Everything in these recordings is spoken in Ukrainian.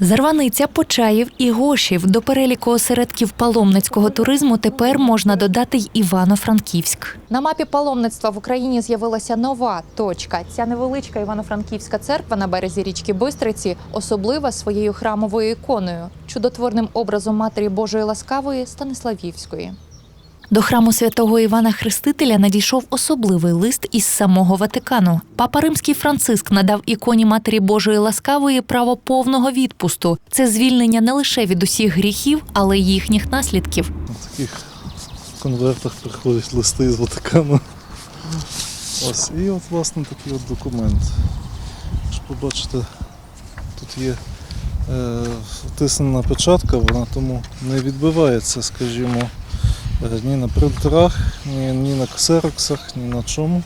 Зарваниця, Почаїв і Гошів до переліку осередків паломницького туризму тепер можна додати й Івано-Франківськ. На мапі паломництва в Україні з'явилася нова точка. Ця невеличка Івано-Франківська церква на березі річки Бистриці особлива своєю храмовою іконою, чудотворним образом Матері Божої Ласкавої Станиславівської. До храму святого Івана Хрестителя надійшов особливий лист із самого Ватикану. Папа Римський Франциск надав іконі Матері Божої Ласкавої право повного відпусту. Це звільнення не лише від усіх гріхів, але й їхніх наслідків. В таких конвертах приходять листи з Ватикану. Ось, і от власне такий от документ. Що побачите, тут є е, втиснена печатка, вона тому не відбивається, скажімо, ні на принтерах, ні, ні на ксероксах, ні на чому.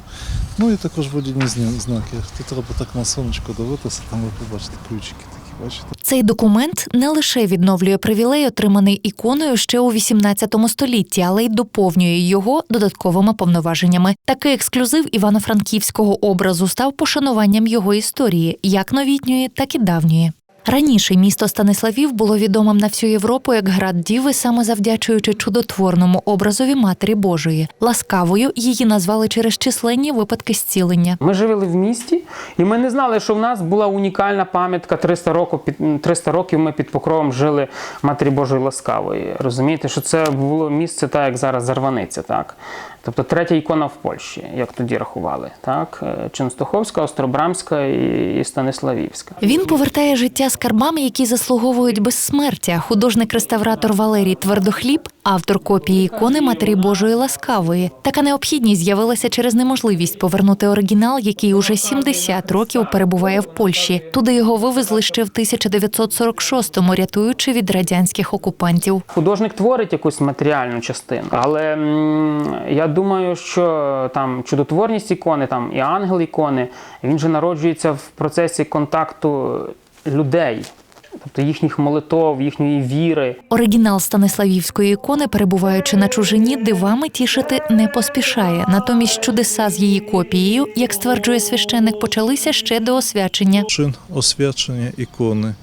Ну і також водійні зні- знаки. Тут треба так на сонечко дивитися, там ви побачите ключики бачите? Цей документ не лише відновлює привілей, отриманий іконою ще у XVIII столітті, але й доповнює його додатковими повноваженнями. Такий ексклюзив івано-франківського образу став пошануванням його історії, як новітньої, так і давньої. Раніше місто Станиславів було відомим на всю Європу як град Діви, саме завдячуючи чудотворному образові Матері Божої. Ласкавою її назвали через численні випадки зцілення. Ми жили в місті, і ми не знали, що в нас була унікальна пам'ятка 300 років, під 300 років ми під покровом жили Матері Божої Ласкавої. Розумієте, що це було місце, так як зараз Зарваниця, так. Тобто третя ікона в Польщі, як тоді рахували, так? Е, Ченстоховська, Остробрамська і, Станиславівська. Він повертає життя скарбами, які заслуговують безсмертя. Художник-реставратор Валерій Твердохліб, автор копії ікони Матері Божої Ласкавої. Така необхідність з'явилася через неможливість повернути оригінал, який уже 70 років перебуває в Польщі. Туди його вивезли ще в 1946-му, рятуючи від радянських окупантів. Художник творить якусь матеріальну частину, але м, я думаю, що там чудотворність ікони, там і ангел ікони, він же народжується в процесі контакту людей, тобто їхніх молитов, їхньої віри. Оригінал Станиславівської ікони, перебуваючи на чужині, дивами тішити не поспішає. Натомість чудеса з її копією, як стверджує священник, почалися ще до освячення. чин освячення ікони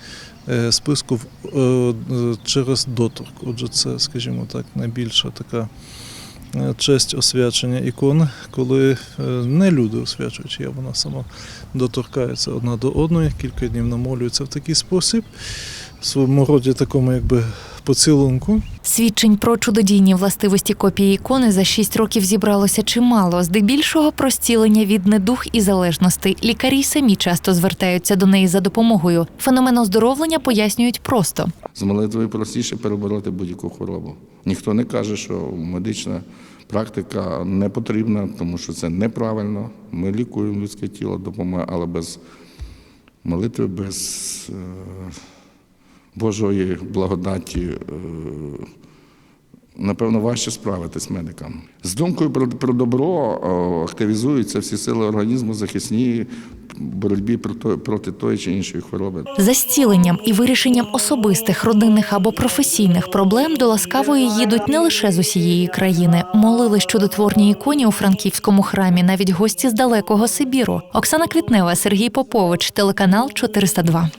е, списку в- е, е, через доторк. Отже, це, скажімо так, найбільша така е, честь освячення ікони, коли е, не люди освячують, а вона сама доторкається одна до одної, кілька днів намолюється в такий спосіб, в своєму роді такому якби поцілунку. Свідчень про чудодійні властивості копії ікони за шість років зібралося чимало. Здебільшого про зцілення від недух і залежностей. Лікарі самі часто звертаються до неї за допомогою. Феномен оздоровлення пояснюють просто. З молитвою простіше перебороти будь-яку хворобу. Ніхто не каже, що медична практика не потрібна, тому що це неправильно. Ми лікуємо людське тіло, допомагаємо, але без молитви, без е, Божої благодаті. Напевно, важче справитись медикам. З думкою про, про добро активізуються всі сили організму захисні боротьбі проти, проти тої чи іншої хвороби. За зціленням і вирішенням особистих, родинних або професійних проблем до ласкавої їдуть не лише з усієї країни. Молились чудотворній іконі у франківському храмі, навіть гості з далекого Сибіру. Оксана Квітнева, Сергій Попович, телеканал 402.